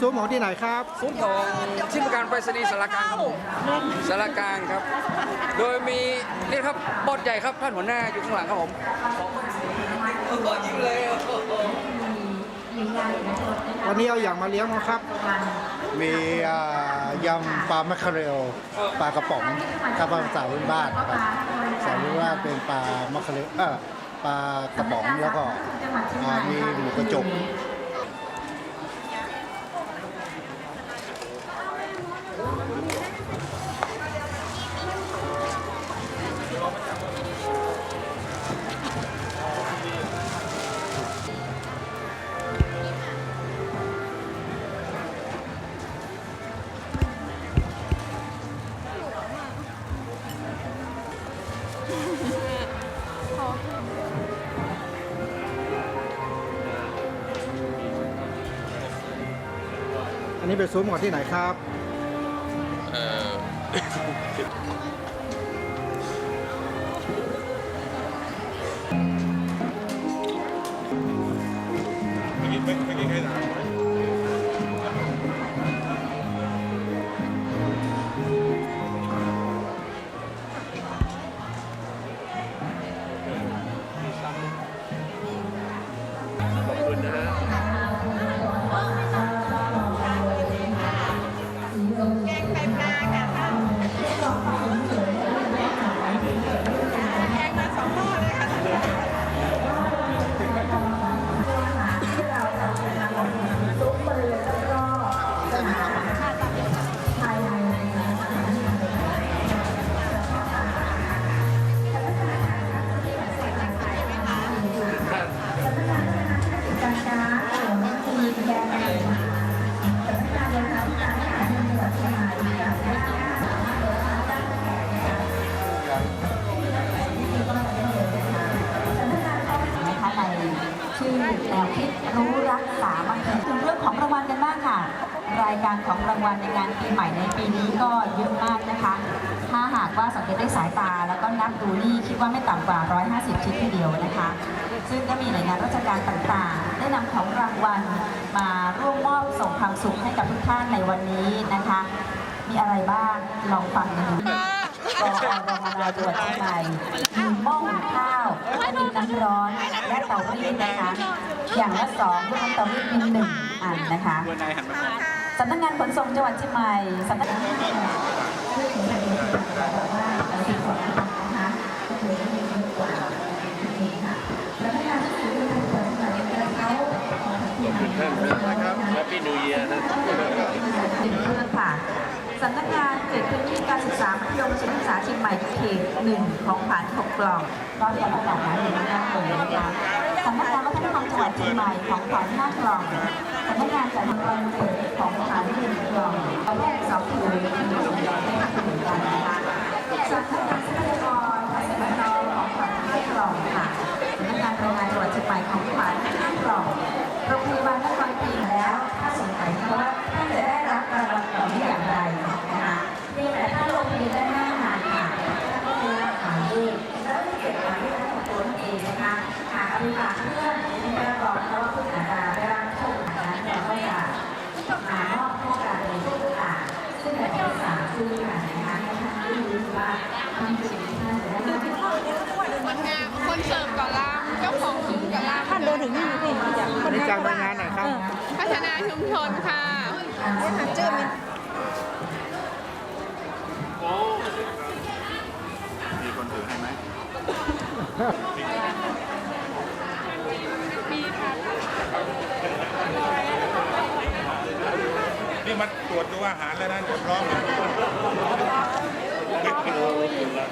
ซุ้มของที่ไหนครับ ซุ้มของที่ประการไปรษณีย์สารกลางครับผมสารกลางครับ โดยมีนี่ครับบอดใหญ่ครับท่านหัวหน้าอยู่ข้างหลังครับผมก็ยิ้มเลยวันนี้เอาอย่างมาเลี้ยงมั้งครับ มีอ่ายำปลาแมคเคอเรลปลากระป๋องถ้าภาษาพื้นบ้านนะครับภาษาพื้นบ้านเป็นปลาแมคเคอเรลเออปลากระป๋องแล้วก็อ่ามีหมูกระจก นี่ไปซุ้มขอนที่ไหนครับ เออ เดียวนะคะ ซึ่งก็มีหน่วยงานราชการต่างๆ ได้นำของรางวัลมาร่วมมอบส่งความสุขให้กับทุกท่านในวันนี้นะคะ มีอะไรบ้างลองฟังกันดูกอรมนจังหวัดเชียงใหม่มีหม้อหุงข้าวมีน้ำร้อนและเตารีดนะคะ อย่างละสองลูกน้ำเตารีดมีหนึ่งอันนะคะสำนักงานขนส่งจังหวัดเชียงใหม่สำนักงานค่ะ สำนักงานเขตพื้นที่การศึกษามัธยมศึกษาเชียงใหม่เขตหนึ่งของผ่านหกกล่องก็จะประกาศหาเงินนะคะนะคะสำนักงานวัฒนธรรมจังหวัดเชียงใหม่ของผ่านห้ากล่องสำนักงานจัดทำวันเกิดของผ่านหนึ่งกล่องประเภทสองถือหนึ่งกล่องไม่หักเหมือนกันนะคะสำนักงานทรัพยากรภาษีพนของผ่านห้ากล่องค่ะสำนักงานแรงงานจังหวัดเชียงใหม่ของผ่านห้ากล่องโรงพยาบาลนครพิงค์แล้วถ้าสงสัยว่าท่านจะได้รับรางวัลเหล่านี้อย่างไรนะคะเพียงแต่ถ้าลงทะเบียนได้หน้างานค่ะท่านก็จะรับหมายเลขแล้วก็เก็บหมายเลขนั้นของตัวท่านเองนะคะหากเอาไปฝากเพื่อนในการบอกเขาว่าคุณอาจจะได้รับโชคนั้นเราก็จะมามอบโอกาสในช่วงต่างๆซึ่งในที่สามคือการนะคะให้ท่านได้รู้ว่าท่านเป็นท่านจะได้รับ คนงานคนเสิร์ฟกับลามเจ้าของซุ้มกับลาม ท่านเดินถึงนี่พี่ อันนี้จากหน่วยงานไหนครับ พัฒนาชุมชนค่ะ ชื่อมัน นี่มาตรวจดูอาหารแล้วนะพร้อมแล้วท่านร้องเหมือนกั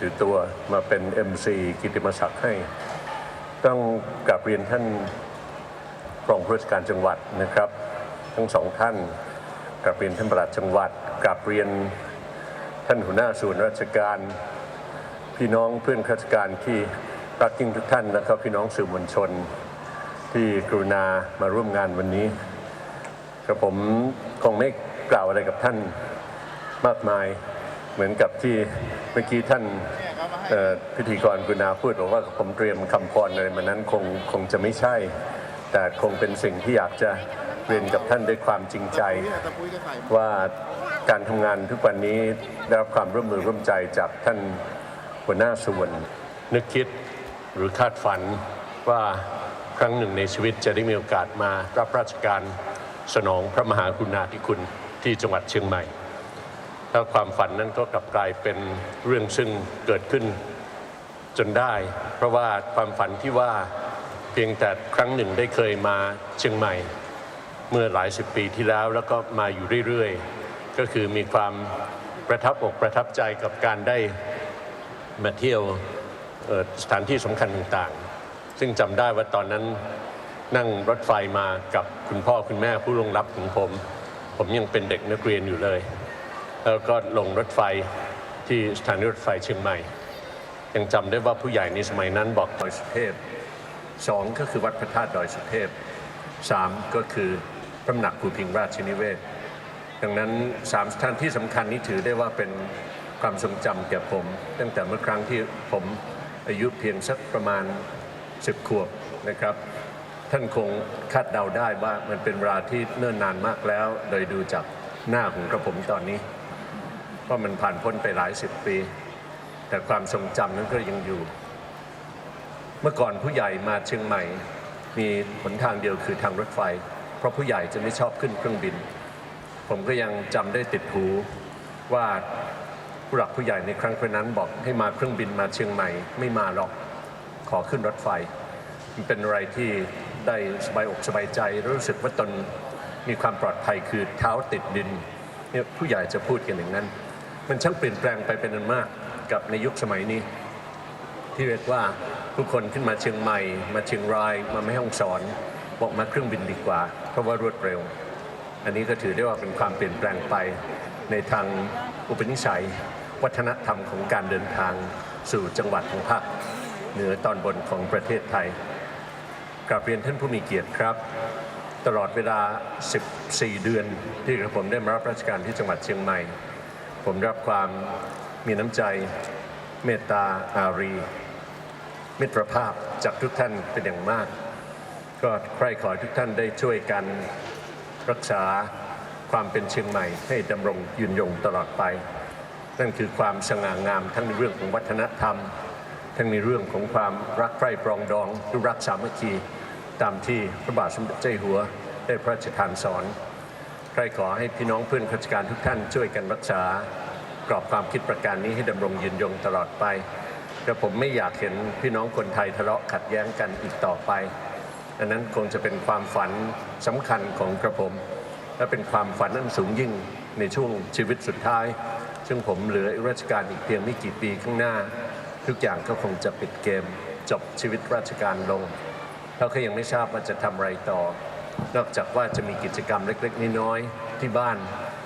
ถือตัวมาเป็น MC กิติมศักดิ์ให้ ต้องกลับเรียนท่านรองผู้ราชการจังหวัดนะครับ ทั้งสองท่านกลับเรียนท่านประหลัดจังหวัดกลับเรียนท่านหัวหน้าส่วนราชการ พี่น้องเพื่อนข้าราชการที่รักยิ่งทุกท่านนะครับ พี่น้องสื่อมวลชน ที่กรุณามาร่วมงานวันนี้กับผมคงไม่กล่าวอะไรกับท่านมากมาย เหมือนกับที่เมื่อกี้ท่านพิธีกรกุณาพูดบอกว่าผมเตรียมคำพรอะไรมานั้นคงคงจะไม่ใช่ แต่คงเป็นสิ่งที่อยากจะเรียนกับท่านด้วยความจริงใจ ว่าการทำงานทุกวันนี้ได้รับความร่วมมือร่วมใจจากท่านหัวหน้าส่วน นึกคิดหรือคาดฝันว่าครั้งหนึ่งในชีวิตจะได้มีโอกาสมารับราชการสนองพระมหากรุณาธิคุณที่จังหวัดเชียงใหม่ แล้วความฝันนั้นก็กลับกลายเป็นเรื่องซึ่งเกิดขึ้นจนได้ เพราะว่าความฝันที่ว่าเพียงแต่ครั้งหนึ่งได้เคยมาเชียงใหม่ เมื่อหลายสิบปีที่แล้วแล้วก็มาอยู่เรื่อยๆ ก็คือมีความประทับอกประทับใจกับการได้มาเที่ยวสถานที่สำคัญต่างๆ ซึ่งจำได้ว่าตอนนั้นนั่งรถไฟมากับคุณพ่อคุณแม่ผู้ลงลับของผม ผมยังเป็นเด็กนักเรียนอยู่เลย แล้วก็ลงรถไฟที่สถานีรถไฟเชียงใหม่ ยังจำได้ว่าผู้ใหญ่ในสมัยนั้นบอกดอยสุเทพสองก็คือวัดพระธาตุดอยสุเทพสามก็คือพระหนักภูพิงราชนิเวศ ดังนั้นสามสถานที่สำคัญนี้ถือได้ว่าเป็นความทรงจำแก่ผม ตั้งแต่เมื่อครั้งที่ผมอายุเพียงสักประมาณ10ขวบนะครับ ท่านคงคาดเดาได้ว่ามันเป็นเวลาที่เนิ่นนานมากแล้ว โดยดูจากหน้าของกระผมตอนนี้ ว่ามันผ่านพ้นไปหลายสิบปี แต่ความทรงจำนั้นก็ยังอยู่ เมื่อก่อนผู้ใหญ่มาเชียงใหม่ มีหนทางเดียวคือทางรถไฟ เพราะผู้ใหญ่จะไม่ชอบขึ้นเครื่องบิน ผมก็ยังจำได้ติดหูว่าผู้หลักผู้ใหญ่ในครั้งนั้นบอกให้มาเครื่องบินมาเชียงใหม่ไม่มาหรอกขอขึ้นรถไฟ มันเป็นอะไรที่ได้สบายอกสบายใจ รู้สึกว่าตนมีความปลอดภัยคือเท้าติดดินเนี่ยผู้ใหญ่จะพูดกันอย่างนั้น มันช่างเปลี่ยนแปลงไปเป็นอันมากกับในยุคสมัยนี้ ที่เรียกว่าผู้คนขึ้นมาเชียงใหม่ มาเชียงรายมาแม่ฮ่องสอนบอกมาเครื่องบินดีกว่า เพราะว่ารวดเร็ว อันนี้ก็ถือได้ว่าเป็นความเปลี่ยนแปลงไปในทางอุปนิสัย วัฒนธรรมของการเดินทางสู่จังหวัดของภาคเหนือตอนบนของประเทศไทยกราบเรียนท่านผู้มีเกียรติครับ ตลอดเวลา 14 เดือนที่กระผมได้มารับราชการที่จังหวัดเชียงใหม่ ผมรับความมีน้ำใจเมตตาอารี มิตรภาพจากทุกท่านเป็นอย่างมาก ก็ใคร่ขอทุกท่านได้ช่วยกันรักษาความเป็นเชียงใหม่ให้ดำรงยืนยงตลอดไป นั่นคือความสง่างามทั้งในเรื่องของวัฒนธรรม ทั้งในเรื่องของความรักใคร่ปรองดองรักสามัคคี ตามที่พระบาทสมเด็จเจ้าอยู่หัวได้พระราชทานสอน ใครขอให้พี่น้องเพื่อนข้าราชการทุกท่านช่วยกันรักษากรอบความคิดประการนี้ให้ดำรงยืนยงตลอดไปกระผมไม่อยากเห็นพี่น้องคนไทยทะเลาะขัดแย้งกันอีกต่อไป อันนั้นคงจะเป็นความฝันสำคัญของกระผม และเป็นความฝันอันสูงยิ่งในช่วงชีวิตสุดท้าย ซึ่งผมเหลือราชการอีกเพียงไม่กี่ปีข้างหน้า ทุกอย่างก็คงจะปิดเกม จบชีวิตราชการลงเราก็ยังไม่ทราบว่าจะทำอะไรต่อ นอกจากว่าจะมีกิจกรรมเล็กๆ น้อยๆที่บ้าน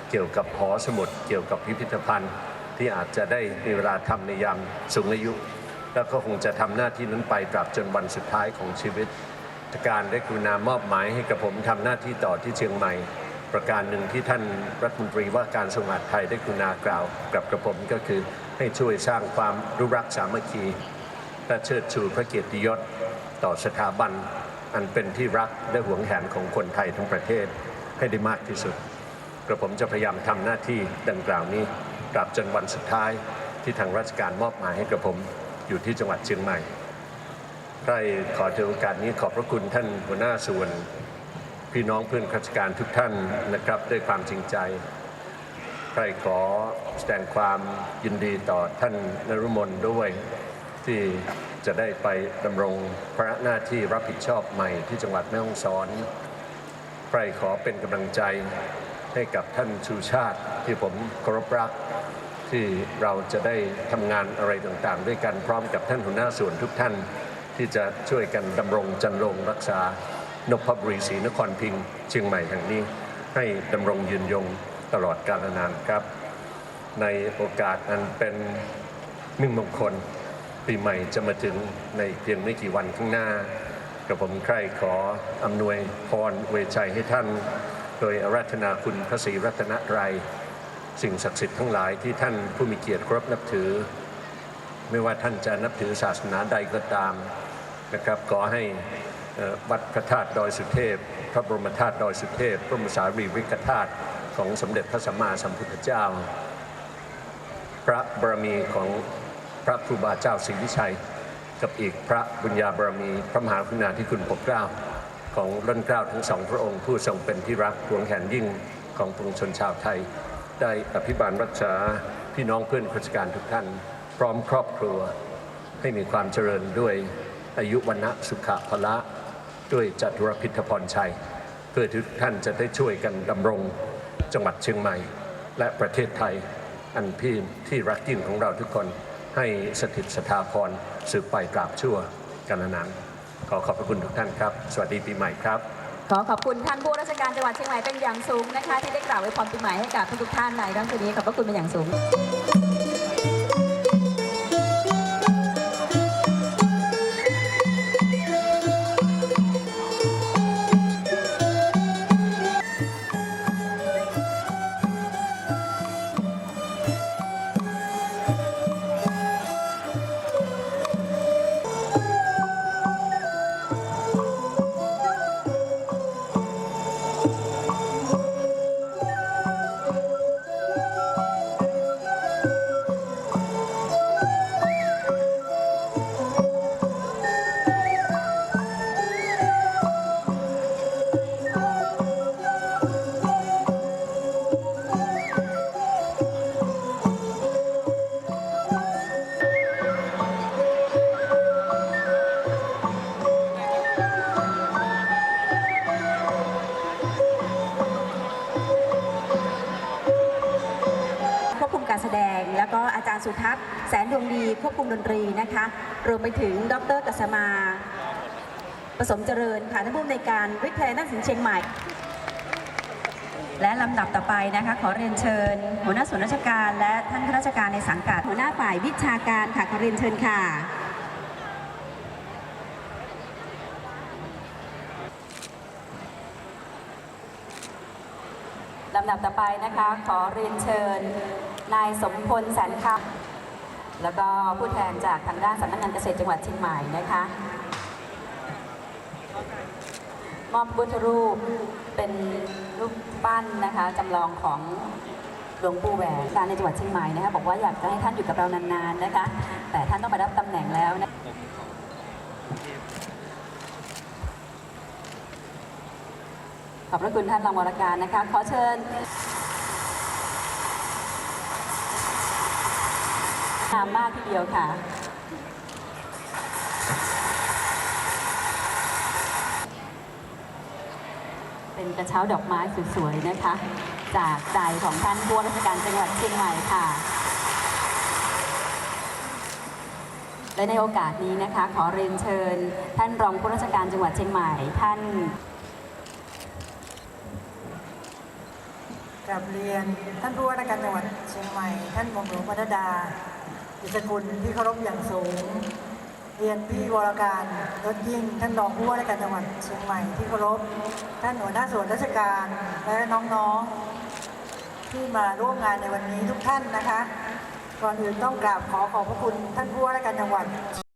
เกี่ยวกับหอสมุด เกี่ยวกับพิพิธภัณฑ์ ที่อาจจะได้มีเวลาทำในยามสูงอายุ แล้วก็คงจะทำหน้าที่นั้นไปตราบจนวันสุดท้ายของชีวิตการได้กรุณามอบหมายให้กับผมทำหน้าที่ต่อที่เชียงใหม่ ประการหนึ่งที่ท่านรัฐมนตรีว่าการทรงมหาดไทยได้กรุณากล่าวกับกระผมก็คือให้ช่วยสร้างความรู้รักสามัคคีและเชิดชูพระเกียรติยศต่อสถาบัน อันเป็นที่รักและหวงแหนของคนไทยทั้งประเทศให้ได้มากที่สุดกระผมจะพยายามทำหน้าที่ดังกล่าวนี้ตราบจนวันสุดท้ายที่ทางราชการมอบหมายให้กระผมอยู่ที่จังหวัดเชียงใหม่ใครขอถือโอกาสนี้ขอบพระคุณท่านหัวหน้าส่วน พี่น้องเพื่อนข้าราชการทุกท่านนะครับ ด้วยความจริงใจใครขอแสดงความยินดีต่อท่านนรุมนด้วยที่ จะได้ไปดำรงพระหน้าที่รับผิดชอบใหม่ที่จังหวัดแม่ฮ่องสอนใครขอเป็นกำลังใจให้กับท่านชูชาติที่ผมเคารพรักที่เราจะได้ทำงานอะไรต่างๆ ด้วยกันพร้อมกับท่านหัวหน้าส่วนทุกท่าน ที่จะช่วยกันดำรงจันรงรักษานพบุรีศรีนครพิงค์เชียงใหม่แห่งนี้ ให้ดำรงยืนยงตลอดกาลนานครับ ในโอกาสอันเป็นมิ่งมงคล ปีใหม่จะมาถึงในเพียงไม่กี่วันข้างหน้ากระผมใคร่ขออำนวยพรเวชัยให้ท่าน โดยอาราธนาคุณพระศรีรัตนตรัยสิ่งศักดิ์สิทธิ์ทั้งหลายที่ท่านผู้มีเกียรติครพนับถือ ไม่ว่าท่านจะนับถือศาสนาใดก็ตามนะครับขอให้วัดพระธาตุดอยสุเทพ พระบรมธาตุดอยสุเทพ พระมสารีริกธาตุของสมเด็จพระสัมมาสัมพุทธเจ้า พระบารมีของ พระครูบาเจ้าศรีวิชัย กับอีกพระบุญญาบารมี พระมหากรุณาธิคุณปกเกล้า ของล้นเกล้าทั้งสองพระองค์ ผู้ทรงเป็นที่รักหวงแหนยิ่งของปวงชนชาวไทย ได้อภิบาลรักษาพี่น้องเพื่อนข้าราชการทุกท่าน พร้อมครอบครัวให้มีความเจริญด้วยอายุวันนะสุขะพละด้วยจัตุรพิธพรชัย เพื่อทุกท่านจะได้ช่วยกันดำรงจังหวัดเชียงใหม่ และประเทศไทยอันพี่ที่รักยิ่งของเราทุกคน ให้สถิตสถาพรสืบไปตราบชั่วกันนานขอขอบพระคุณทุกท่านครับ สวัสดีปีใหม่ครับ ขอขอบคุณท่านผู้ราชการจังหวัดเชียงใหม่เป็นอย่างสูงนะคะ ที่ได้กล่าวไว้ความปีใหม่ให้กับทุกท่านในครั้งนี้ขอบพระคุณเป็นอย่างสูงีควบคุมดนตรีนะคะ รวมไปถึงดรกัสมาผสมเจริญค่ะท่านผู้อำนวยการวิทยาลัยนักศิลป์เชียงใหม่ และลำดับต่อไปนะคะ ขอเรียนเชิญ หัวหน้าส่วนราชการ และท่านข้าราชการในสังกัด หัวหน้าฝ่ายวิชาการค่ะขอเรียนเชิญค่ะลำดับต่อไปนะคะ ขอเรียนเชิญ นายสมพลแสนคำ แล้วก็ผู้แทนจากทางด้านสำนักงานเกษตรจังหวัดเชียงใหม่นะคะ มอบพุทธรูปเป็นรูปปั้นนะคะจำลองของหลวงปู่แหวนการในจังหวัดเชียงใหม่นะคะบอกว่าอยากจะให้ท่านอยู่กับเรานานๆนะคะ แต่ท่านต้องไปรับตำแหน่งแล้วนะขอบพระคุณท่านรองวรการนะคะ ขอเชิญ งามมากทีเดียวค่ะ เป็นกระเช้าดอกไม้สวยๆนะคะ จากใจของท่านผู้ว่าราชการจังหวัดเชียงใหม่ค่ะ และในโอกาสนี้นะคะ ขอเรียนเชิญ ท่านรองผู้ราชการจังหวัดเชียงใหม่ ท่านกับเรียนท่านผู้ว่าราชการจังหวัดเชียงใหม่ ท่านหม่อมหลวงปนัดดา อิสกุลที่เคารพอย่างสูง เรียนพี่วรการรถยิ่งท่านรองผู้ว่าราชการจังหวัดเชียงใหม่ที่เคารพท่านหัวหน้าส่วนราชการและน้องๆ ที่มาร่วมงานในวันนี้ทุกท่านนะคะ ก่อนอื่นต้องกราบขอขอบพระคุณท่านผู้ว่าราชการจังหวัด